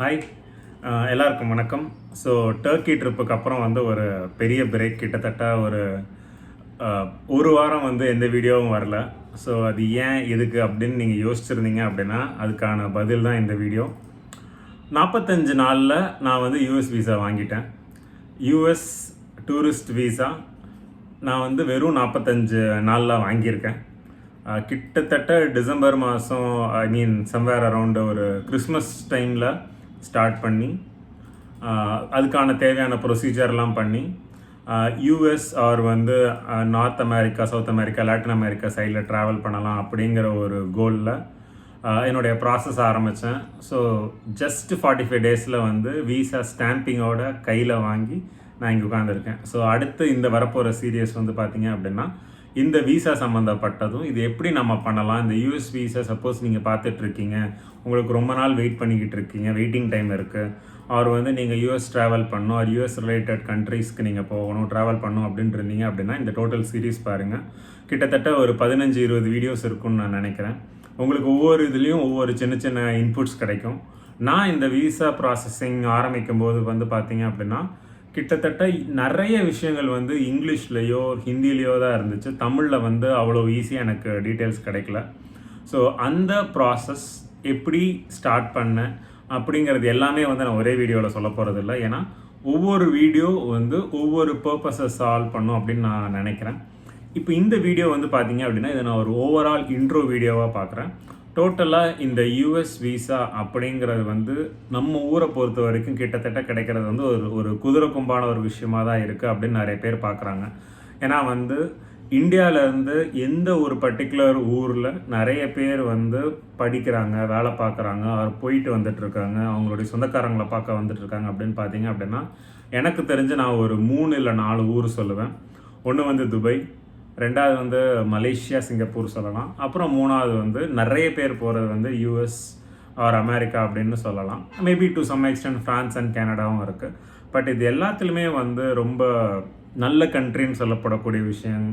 Hi எல்லாருக்கும் வணக்கம். So Turkey ட்ரிப்புக்கு அப்புறம் வந்து ஒரு பெரிய பிரேக் கிட்டத்தட்ட ஒரு ஒரு வாரம் வந்து எந்த வீடியோவும் வரல. ஸோ அது ஏன் எதுக்கு அப்படின்னு நீங்கள் யோசிச்சிருந்தீங்க அப்படின்னா அதுக்கான பதில் தான் இந்த வீடியோ நாற்பத்தஞ்சு நாளில் நான் வந்து யூஎஸ் விசா வாங்கிட்டேன். யூஎஸ் டூரிஸ்ட் விசா நான் வந்து வெறும் நாற்பத்தஞ்சு நாளில் வாங்கியிருக்கேன். கிட்டத்தட்ட டிசம்பர் மாதம் ஐ மீன் சம்வேர் அரவுண்டு ஒரு கிறிஸ்மஸ் டைமில் ஸ்டார்ட் பண்ணி அதுக்கான தேவையான ப்ரொசீஜர்லாம் பண்ணி யூஎஸ் ஆர் வந்து North America South America Latin America சைடில் ட்ராவல் பண்ணலாம் அப்படிங்கிற ஒரு கோலில் என்னுடைய ப்ராசஸ் ஆரம்பித்தேன் ஸோ ஜஸ்ட் ஃபார்ட்டி ஃபைவ் டேஸில் வந்து விசா ஸ்டாம்பிங்கோட கையில் வாங்கி நான் இங்கே உட்காந்துருக்கேன் ஸோ அடுத்து இந்த வரப்போகிற சீரியஸ் வந்து பார்த்தீங்க அப்படின்னா இந்த விசா சம்மந்தப்பட்டதும் இது எப்படி நம்ம பண்ணலாம்? இந்த யூஎஸ் விசா சப்போஸ் நீங்கள் பார்த்துட்ருக்கீங்க. உங்களுக்கு ரொம்ப நாள் வெயிட் பண்ணிக்கிட்டு இருக்கீங்க வெயிட்டிங் டைம் இருக்குது அவர் வந்து நீங்கள் யூஎஸ் ட்ராவல் பண்ணணும். ஆர் யூஎஸ் ரிலேட்டட் கண்ட்ரீஸ்க்கு நீங்கள் போகணும். ட்ராவல் பண்ணணும் அப்படின்ட்டு இருந்தீங்க அப்படின்னா இந்த டோட்டல் சீரிஸ் பாருங்கள் கிட்டத்தட்ட ஒரு பதினஞ்சு இருபது வீடியோஸ் இருக்கும்னு நான் நினைக்கிறேன். உங்களுக்கு ஒவ்வொரு இதுலேயும் ஒவ்வொரு சின்ன சின்ன இன்புட்ஸ் கிடைக்கும். நான் இந்த விசா ப்ராசஸிங் ஆரம்பிக்கும் போது வந்து பார்த்தீங்க அப்படின்னா கிட்டத்தட்ட நிறைய விஷயங்கள் வந்து இங்கிலீஷ்லேயோ ஹிந்திலேயோ தான் இருந்துச்சு. தமிழில் வந்து அவ்வளோ ஈஸியாக எனக்கு டீட்டெயில்ஸ் கிடைக்கல. ஸோ அந்த ப்ராசஸ் எப்படி ஸ்டார்ட் பண்ணேன் அப்படிங்கிறது எல்லாமே வந்து நான் ஒரே வீடியோவில் சொல்ல போகிறது இல்லை ஏன்னா ஒவ்வொரு வீடியோ வந்து ஒவ்வொரு பர்பஸை சால்வ் பண்ணும் அப்படின்னு நான் நினைக்கிறேன். இப்போ இந்த வீடியோ வந்து பார்த்தீங்க அப்படின்னா இதை நான் ஒரு ஓவரால் இன்ட்ரோ வீடியோவாக பார்க்குறேன். டோட்டலாக இந்த யூஎஸ் விசா அப்படிங்கிறது வந்து நம்ம ஊரை பொறுத்த வரைக்கும் கிட்டத்தட்ட கிடைக்கிறது வந்து ஒரு ஒரு குதிரை கும்பான ஒரு விஷயமாக தான் இருக்குது அப்படின்னு நிறைய பேர் பார்க்குறாங்க. ஏன்னா வந்து இந்தியாவிலேருந்து எந்த ஒரு பர்டிகுலர் ஊரில் நிறைய பேர் வந்து படிக்கிறாங்க வேலை பார்க்குறாங்க அவர் போயிட்டு வந்துட்டுருக்காங்க அவங்களுடைய சொந்தக்காரங்களை பார்க்க வந்துட்டுருக்காங்க அப்படின்னு பார்த்தீங்க அப்படின்னா எனக்கு தெரிஞ்சு நான் ஒரு மூணு இல்லை நாலு ஊர் சொல்லுவேன். ஒன்று வந்து துபாய் ரெண்டாவது வந்து மலேசியா சிங்கப்பூர் சொல்லலாம். அப்புறம் மூணாவது வந்து நிறைய பேர் போகிறது வந்து யூஎஸ் ஆர் அமெரிக்கா அப்படின்னு சொல்லலாம். Maybe to some extent France and கனடாவும் இருக்குது பட் இது எல்லாத்துலேயுமே வந்து ரொம்ப நல்ல கண்ட்ரின்னு சொல்லப்படக்கூடிய விஷயம்.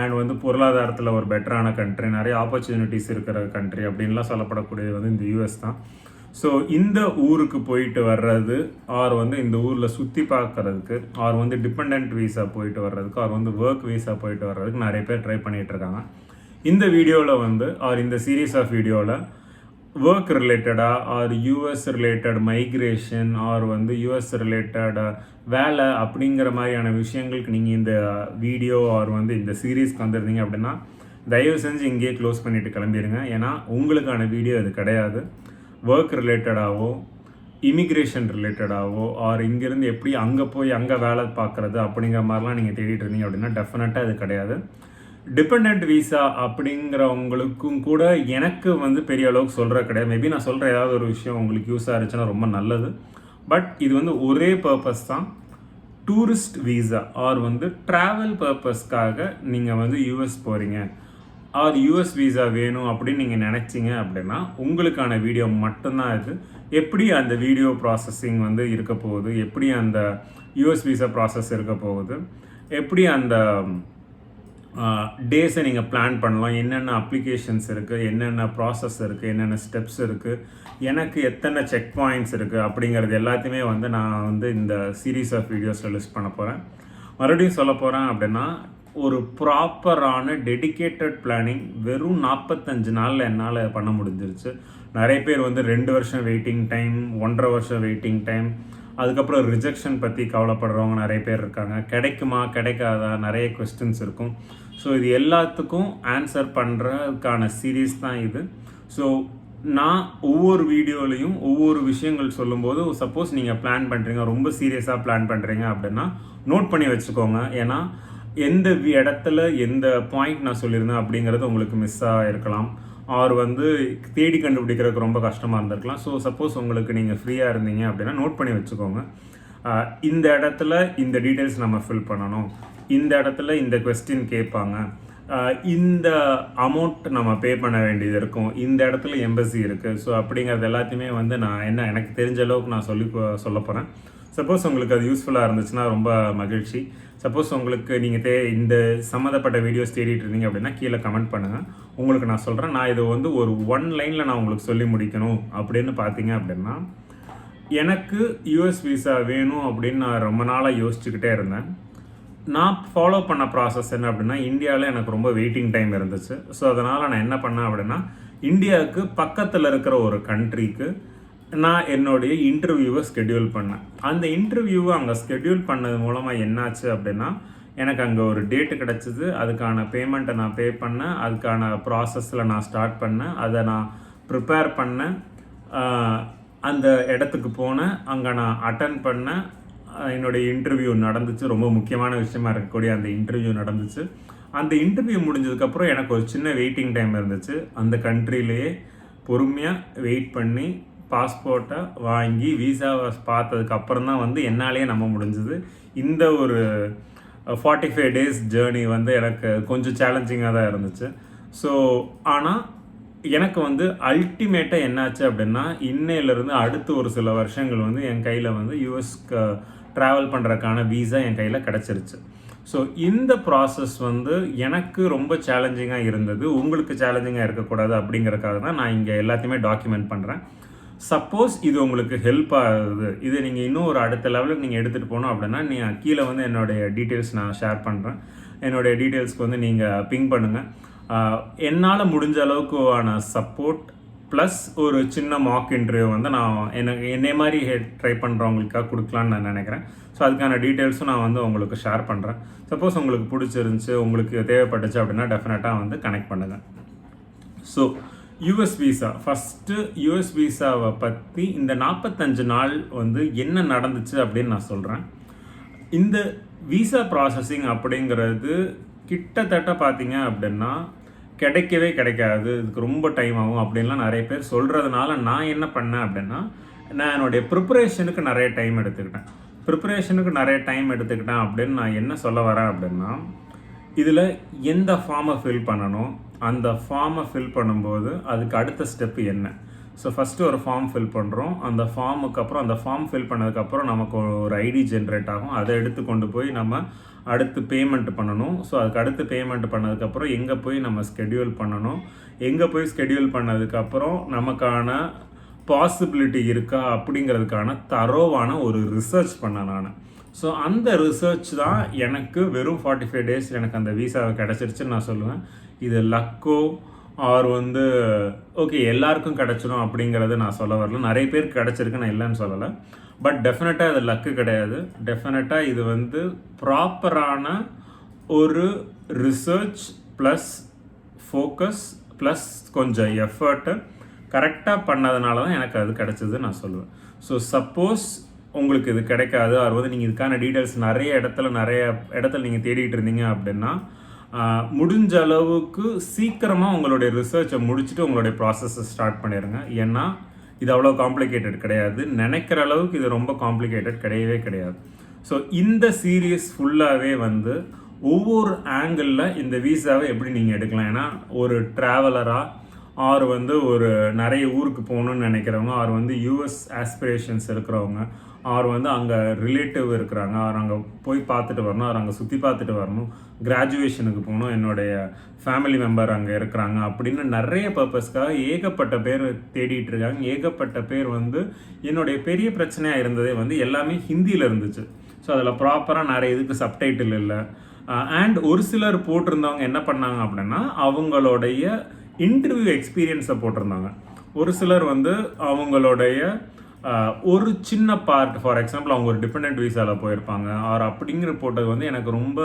அண்ட் வந்து பொருளாதாரத்தில் ஒரு பெட்டரான கண்ட்ரி நிறைய ஆப்பர்ச்சுனிட்டிஸ் இருக்கிற கண்ட்ரி அப்படின்லாம் சொல்லப்படக்கூடியது வந்து இந்த யூஎஸ் தான். ஸோ இந்த ஊருக்கு போயிட்டு வர்றது ஆர் வந்து இந்த ஊரில் சுற்றி பார்க்கறதுக்கு ஆர் வந்து டிபெண்ட் வீசா போயிட்டு வர்றதுக்கு ஆர் வந்து ஒர்க் வீசா போயிட்டு வர்றதுக்கு நிறைய பேர் ட்ரை பண்ணிகிட்டு இருக்காங்க இந்த வீடியோவில் வந்து ஆர் இந்த சீரீஸ் ஆஃப் வீடியோவில் ஒர்க் ரிலேட்டடாக or US related migration or வந்து யூஎஸ் ரிலேட்டட் வேலை அப்படிங்கிற மாதிரியான விஷயங்களுக்கு நீங்கள் இந்த வீடியோ ஆர் வந்து இந்த சீரீஸ்க்கு வந்திருந்தீங்க அப்படின்னா தயவு செஞ்சு இங்கேயே க்ளோஸ் பண்ணிவிட்டு கிளம்பிடுங்க ஏன்னா உங்களுக்கான வீடியோ இது கிடையாது. ஒர்க் ரிலேட்டடாகவோ இமிக்ரேஷன் ரிலேட்டடாகவோ ஆர் இங்கேருந்து எப்படி அங்கே போய் அங்கே வேலை பார்க்குறது அப்படிங்கிற மாதிரிலாம் நீங்கள் தேடிட்டு இருந்தீங்க அப்படின்னா டெஃபினட்டாக இது கிடையாது. டிபெண்ட் விசா அப்படிங்கிறவங்களுக்கும் கூட எனக்கு வந்து பெரிய அளவுக்கு சொல்கிற கிடையாது. மேபி நான் சொல்கிற ஏதாவது ஒரு விஷயம் உங்களுக்கு யூஸ் இருந்துச்சுன்னா ரொம்ப நல்லது. பட் இது வந்து ஒரே பர்பஸ் தான். டூரிஸ்ட் வீசா ஆர் வந்து ட்ராவல் பர்பஸ்க்காக நீங்கள் வந்து யூஎஸ் போகிறீங்க ஆர் யூஎஸ் விசா வேணும் அப்படின்னு நீங்கள் நினச்சிங்க அப்படின்னா உங்களுக்கான வீடியோ மட்டும்தான் இது. எப்படி அந்த வீடியோ ப்ராசஸிங் வந்து இருக்க போகுது? எப்படி அந்த யூஎஸ் விசா ப்ராசஸ் இருக்க போகுது? எப்படி அந்த டேஸை நீங்கள் பிளான் பண்ணலாம்? என்னென்ன அப்ளிகேஷன்ஸ் இருக்குது என்னென்ன ப்ராசஸ் இருக்குது என்னென்ன ஸ்டெப்ஸ் இருக்குது எனக்கு எத்தனை செக் பாயிண்ட்ஸ் இருக்குது அப்படிங்கிறது எல்லாத்தையுமே வந்து நான் வந்து இந்த சீரீஸ் ஆஃப் வீடியோஸில் லிஸ்ட் பண்ண போகிறேன் மறுபடியும் சொல்ல போகிறேன் அப்படின்னா ஒரு ப்ராப்பரான டெடிகேட்டட் பிளானிங் வெறும் நாற்பத்தஞ்சு நாளில் என்னால் பண்ண முடிஞ்சிருச்சு. நிறைய பேர் வந்து ரெண்டு வருஷம் வெயிட்டிங் டைம் ஒன்றரை வருஷம் வெயிட்டிங் டைம் அதுக்கப்புறம் ரிஜெக்ஷன் பற்றி கவலைப்படுறவங்க நிறைய பேர் இருக்காங்க. கிடைக்குமா கிடைக்காதா? நிறைய கொஸ்டின்ஸ் இருக்கும். ஸோ இது எல்லாத்துக்கும் ஆன்சர் பண்ணுறதுக்கான சீரீஸ் தான் இது. ஸோ நான் ஒவ்வொரு வீடியோலையும் ஒவ்வொரு விஷயங்கள் சொல்லும்போது சப்போஸ் நீங்கள் பிளான் பண்ணுறீங்க ரொம்ப சீரியஸாக பிளான் பண்ணுறீங்க அப்படின்னா நோட் பண்ணி வச்சுக்கோங்க. ஏன்னா எந்த இடத்துல எந்த பாயிண்ட் நான் சொல்லியிருந்தேன் அப்படிங்கிறது உங்களுக்கு மிஸ் இருக்கலாம். ஆர் வந்து தேடி கண்டுபிடிக்கிறதுக்கு ரொம்ப கஷ்டமாக இருந்திருக்கலாம். ஸோ சப்போஸ் உங்களுக்கு நீங்கள் ஃப்ரீயாக இருந்தீங்க அப்படின்னா நோட் பண்ணி வச்சுக்கோங்க. இந்த இடத்துல இந்த டீட்டெயில்ஸ் நம்ம ஃபில் பண்ணணும். இந்த இடத்துல இந்த கொஸ்டின் கேட்பாங்க. இந்த அமௌண்ட் நம்ம பே பண்ண வேண்டியது இருக்கும். இந்த இடத்துல எம்பசி இருக்குது ஸோ அப்படிங்கிறது எல்லாத்தையுமே வந்து நான் என்ன எனக்கு தெரிஞ்ச அளவுக்கு நான் சொல்லி சொல்ல போகிறேன் சப்போஸ் உங்களுக்கு அது யூஸ்ஃபுல்லாக இருந்துச்சுன்னா ரொம்ப மகிழ்ச்சி. சப்போஸ் உங்களுக்கு நீங்கள் தே இந்த சம்மந்தப்பட்ட வீடியோஸ் தேடிட்டு இருந்தீங்க அப்படின்னா கீழே கமெண்ட் பண்ணுங்கள் உங்களுக்கு நான் சொல்கிறேன் நான் இதை வந்து ஒரு ஒன் லைனில் நான் உங்களுக்கு சொல்லி முடிக்கணும் அப்படின்னு பார்த்தீங்க அப்படின்னா எனக்கு யூஎஸ் விசா வேணும் அப்படின்னு நான் ரொம்ப நாளாக யோசிச்சுக்கிட்டே இருந்தேன். நான் ஃபாலோ பண்ண ப்ராசஸ் என்ன அப்படின்னா இந்தியாவில் எனக்கு ரொம்ப வெயிட்டிங் டைம் இருந்துச்சு. ஸோ அதனால் நான் என்ன பண்ணேன் அப்படின்னா இந்தியாவுக்கு பக்கத்தில் இருக்கிற ஒரு கண்ட்ரிக்கு நான் என்னுடைய இன்டர்வியூவை ஸ்கெடியூல் பண்ணேன். அந்த இன்டர்வியூவை அங்கே ஸ்கெடியூல் பண்ணது மூலமாக என்னாச்சு அப்படின்னா எனக்கு அங்கே ஒரு டேட்டு கிடச்சிது. அதுக்கான பேமெண்ட்டை நான் பே பண்ணேன். அதுக்கான ப்ராசஸில் நான் ஸ்டார்ட் பண்ணேன். அதை நான் ப்ரிப்பேர் பண்ணேன். அந்த இடத்துக்கு போனேன். அங்கே நான் அட்டன் பண்ணேன். என்னுடைய இன்டர்வியூ நடந்துச்சு. ரொம்ப முக்கியமான விஷயமா இருக்கக்கூடிய அந்த இன்டர்வியூ நடந்துச்சு. அந்த இன்டர்வியூ முடிஞ்சதுக்கப்புறம் எனக்கு ஒரு சின்ன வெயிட்டிங் டைம் இருந்துச்சு. அந்த கண்ட்ரிலேயே பொறுமையாக வெயிட் பண்ணி பாஸ்போர்ட்டை வாங்கி விசாவை பார்த்ததுக்கு அப்புறம் தான் வந்து என்னாலேயே நம்ப முடிஞ்சுது. இந்த ஒரு ஃபார்ட்டி ஃபைவ் டேஸ் ஜேர்னி வந்து எனக்கு கொஞ்சம் சேலஞ்சிங்காக தான் இருந்துச்சு. ஸோ ஆனால் எனக்கு வந்து அல்டிமேட்டாக என்னாச்சு அப்படின்னா இன்னையிலேருந்து அடுத்து ஒரு சில வருஷங்கள் வந்து என் கையில் வந்து யூஎஸ்க்கு ட்ராவல் பண்ணுறதுக்கான வீசா என் கையில் கிடச்சிருச்சு. ஸோ இந்த ப்ராசஸ் வந்து எனக்கு ரொம்ப சேலஞ்சிங்காக இருந்தது. உங்களுக்கு சேலஞ்சிங்காக இருக்கக்கூடாது அப்படிங்கிறக்காக தான் நான் இங்கே எல்லாத்தையுமே டாக்குமெண்ட் பண்ணுறேன் சப்போஸ் இது உங்களுக்கு ஹெல்ப் ஆகுது. இது நீங்கள் இன்னும் ஒரு அடுத்த லெவலுக்கு நீங்கள் எடுத்துகிட்டு போகணும் அப்படின்னா நீங்கள் கீழே வந்து என்னுடைய டீட்டெயில்ஸ் நான் ஷேர் பண்ணுறேன் என்னுடைய டீட்டெயில்ஸ்க்கு வந்து நீங்கள் பிங் பண்ணுங்கள் என்னால் முடிஞ்ச அளவுக்குவான சப்போர்ட் ப்ளஸ் ஒரு சின்ன மாக் இன்டர்வியூ வந்து நான் எனக்கு என்னை மாதிரி ட்ரை பண்ணுறவங்களுக்காக கொடுக்கலான்னு நான் நினைக்கிறேன். ஸோ அதுக்கான டீட்டெயில்ஸும் நான் வந்து உங்களுக்கு ஷேர் பண்ணுறேன் சப்போஸ் உங்களுக்கு பிடிச்சிருந்துச்சு உங்களுக்கு தேவைப்பட்டுச்சு அப்படின்னா டெஃபினட்டாக வந்து கனெக்ட் பண்ணுங்கள் so US visa first US விசாவை பற்றி இந்த நாற்பத்தஞ்சு நாள் வந்து என்ன நடந்துச்சு அப்படின்னு நான் சொல்கிறேன் இந்த விசா ப்ராசஸிங் அப்படிங்கிறது கிட்டத்தட்ட பார்த்தீங்க அப்படின்னா கிடைக்கவே கிடைக்காது. இதுக்கு ரொம்ப டைம் ஆகும் அப்படின்லாம் நிறைய பேர் சொல்கிறதுனால நான் என்ன பண்ணேன் அப்படின்னா நான் என்னுடைய ப்ரிப்பரேஷனுக்கு நிறைய டைம் எடுத்துக்கிட்டேன். ப்ரிப்பரேஷனுக்கு நிறைய டைம் எடுத்துக்கிட்டேன் அப்படின்னு நான் என்ன சொல்ல வரேன் அப்படின்னா இதில் எந்த ஃபார்மை ஃபில் பண்ணணும்? அந்த ஃபார்மை ஃபில் பண்ணும்போது அதுக்கு அடுத்த ஸ்டெப்பு என்ன? ஸோ ஃபஸ்ட்டு ஒரு ஃபார்ம் ஃபில் பண்ணுறோம் அந்த ஃபார்முக்கு அப்புறம் அந்த ஃபார்ம் ஃபில் பண்ணதுக்கப்புறம் நமக்கு ஒரு ஐடி ஜென்ரேட் ஆகும். அதை எடுத்து கொண்டு போய் நம்ம அடுத்து பேமெண்ட் பண்ணணும். ஸோ அதுக்கு அடுத்து பேமெண்ட் பண்ணதுக்கப்புறம் எங்கே போய் நம்ம ஸ்கெடியூல் பண்ணணும்? எங்கே போய் ஸ்கெடியூல் பண்ணதுக்கப்புறம் நமக்கான பாசிபிலிட்டி இருக்கா? அப்படிங்கிறதுக்கான தரோவான ஒரு ரிசர்ச் பண்ணேன் நான். ஸோ அந்த ரிசர்ச் தான் எனக்கு வெறும் ஃபார்ட்டி ஃபைவ் டேஸ் எனக்கு அந்த விசாவை கிடச்சிருச்சுன்னு நான் சொல்லுவேன். இது லக்கோ ஆர் வந்து ஓகே எல்லாருக்கும் கிடச்சிடும் அப்படிங்கிறத நான் சொல்ல வரல. நிறைய பேர் கிடச்சிருக்கு நான் இல்லைன்னு சொல்லலை. பட் டெஃபினட்டாக இது லக்கு கிடையாது. டெஃபினட்டாக இது வந்து ப்ராப்பரான ஒரு ரிசர்ச் ப்ளஸ் ஃபோக்கஸ் ப்ளஸ் கொஞ்சம் எஃபர்ட்டு கரெக்டாக பண்ணதுனால தான் எனக்கு அது கிடச்சிது நான் சொல்லுவேன். ஸோ சப்போஸ் உங்களுக்கு இது கிடைக்காது அவர் வந்து நீங்கள் இதுக்கான டீட்டெயில்ஸ் நிறைய இடத்துல நிறைய இடத்துல நீங்கள் தேடிட்டு இருந்தீங்க அப்படின்னா முடிஞ்ச அளவுக்கு சீக்கிரமாக உங்களுடைய ரிசர்ச்சை முடிச்சுட்டு உங்களுடைய ப்ராசஸை ஸ்டார்ட் பண்ணிடுங்க. ஏன்னா இது அவ்வளோ காம்ப்ளிகேட்டட் கிடையாது. நினைக்கிற அளவுக்கு இது ரொம்ப காம்ப்ளிகேட்டட் கிடையவே கிடையாது. ஸோ இந்த சீரியஸ் ஃபுல்லாகவே வந்து ஒவ்வொரு ஆங்கிளில் இந்த வீசாவை எப்படி நீங்கள் எடுக்கலாம்? ஏன்னா ஒரு ட்ராவலராக ஆர் வந்து ஒரு நிறைய ஊருக்கு போகணுன்னு நினைக்கிறவங்க ஆர் வந்து யூஎஸ் ஆஸ்பிரேஷன்ஸ் இருக்கிறவங்க அவர் வந்து அங்கே ரிலேட்டிவ் இருக்கிறாங்க. அவர் அங்கே போய் பார்த்துட்டு வரணும். அவர் அங்கே சுற்றி பார்த்துட்டு வரணும். கிராஜுவேஷனுக்கு போகணும். என்னுடைய ஃபேமிலி மெம்பர் அங்கே இருக்கிறாங்க அப்படின்னு நிறைய பர்பஸ்க்காக ஏகப்பட்ட பேர் தேடிட்டு இருக்காங்க. ஏகப்பட்ட பேர் வந்து என்னுடைய பெரிய பிரச்சனையாக இருந்ததே வந்து எல்லாமே ஹிந்தியில் இருந்துச்சு. ஸோ அதில் ப்ராப்பராக நிறைய இதுக்கு சப்டைட்டில் இல்லை. அண்ட் ஒரு சிலர் போட்டிருந்தவங்க என்ன பண்ணாங்க அப்படின்னா அவங்களுடைய இன்டர்வியூ எக்ஸ்பீரியன்ஸை போட்டிருந்தாங்க. ஒரு சிலர் வந்து அவங்களுடைய ஒரு சின்ன பார்ட் ஃபார் எக்ஸாம்பிள் அவங்க ஒரு டிபெண்ட் விசாவில் போயிருப்பாங்க. ஆர் அப்படிங்கிற போட்டது வந்து எனக்கு ரொம்ப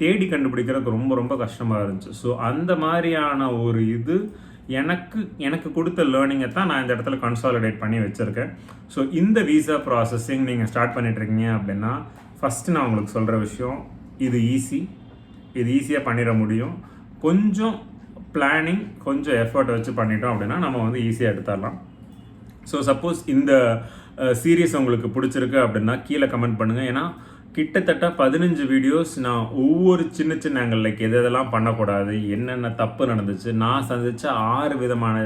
தேடி கண்டுபிடிக்கிறதுக்கு ரொம்ப ரொம்ப கஷ்டமாக இருந்துச்சு. ஸோ அந்த மாதிரியான ஒரு இது எனக்கு எனக்கு கொடுத்த லேர்னிங்கை தான் நான் இந்த இடத்துல கன்சாலிடேட் பண்ணி வச்சுருக்கேன். ஸோ இந்த விசா ப்ராசஸிங் நீங்கள் ஸ்டார்ட் பண்ணிட்டுருக்கீங்க அப்படின்னா ஃபஸ்ட்டு நான் உங்களுக்கு சொல்கிற விஷயம் இது ஈஸி இது ஈஸியாக பண்ணிட முடியும். கொஞ்சம் பிளானிங் கொஞ்சம் எஃபர்ட் வச்சு பண்ணிட்டோம் அப்படின்னா நம்ம வந்து ஈஸியாக எடுத்துடலாம். ஸோ சப்போஸ் இந்த uh, சீரியஸ் உங்களுக்கு பிடிச்சிருக்கு அப்படின்னா கீழே கமெண்ட் பண்ணுங்கள் ஏன்னா கிட்டத்தட்ட பதினஞ்சு வீடியோஸ் நான் ஒவ்வொரு சின்ன சின்ன ஆங்கிள் லைக் எது எதெல்லாம் பண்ணக்கூடாது என்னென்ன தப்பு நடந்துச்சு நான் சந்தித்த ஆறு விதமான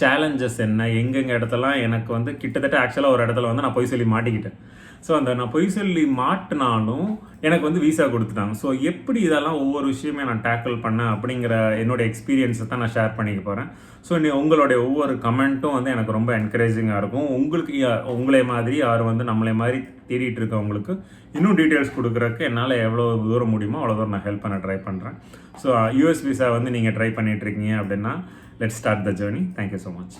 சேலஞ்சஸ் என்ன எங்கெங்க இடத்தெல்லாம் எனக்கு வந்து கிட்டத்தட்ட ஆக்சுவலாக ஒரு இடத்துல வந்து நான் பொய் சொல்லி மாட்டிக்கிட்டேன். ஸோ அந்த நான் பொய் சொல்லி மாட்டினாலும் எனக்கு வந்து விசா கொடுத்துட்டாங்க. ஸோ எப்படி இதெல்லாம் ஒவ்வொரு விஷயமே நான் டேக்கிள் பண்ணேன் அப்படிங்கிற என்னோட எக்ஸ்பீரியன்ஸை தான் நான் ஷேர் பண்ணிக்க போகிறேன் ஸோ நீ உங்களுடைய ஒவ்வொரு கமெண்ட்டும் வந்து எனக்கு ரொம்ப என்கரேஜிங்காக இருக்கும். உங்களுக்கு உங்களே மாதிரி யார் வந்து நம்மளே மாதிரி தேடிட்டு இருக்கவங்களுக்கு இன்னும் டீட்டெயில்ஸ் கொடுக்குறக்கு என்னால் எவ்வளோ தூரம் முடியுமோ அவ்வளோ தூரம் நான் ஹெல்ப் பண்ண ட்ரை பண்ணுறேன் ஸோ யூஎஸ் விசா வந்து நீங்கள் ட்ரை பண்ணிகிட்ருக்கீங்க அப்படின்னா let start the journey thank you so much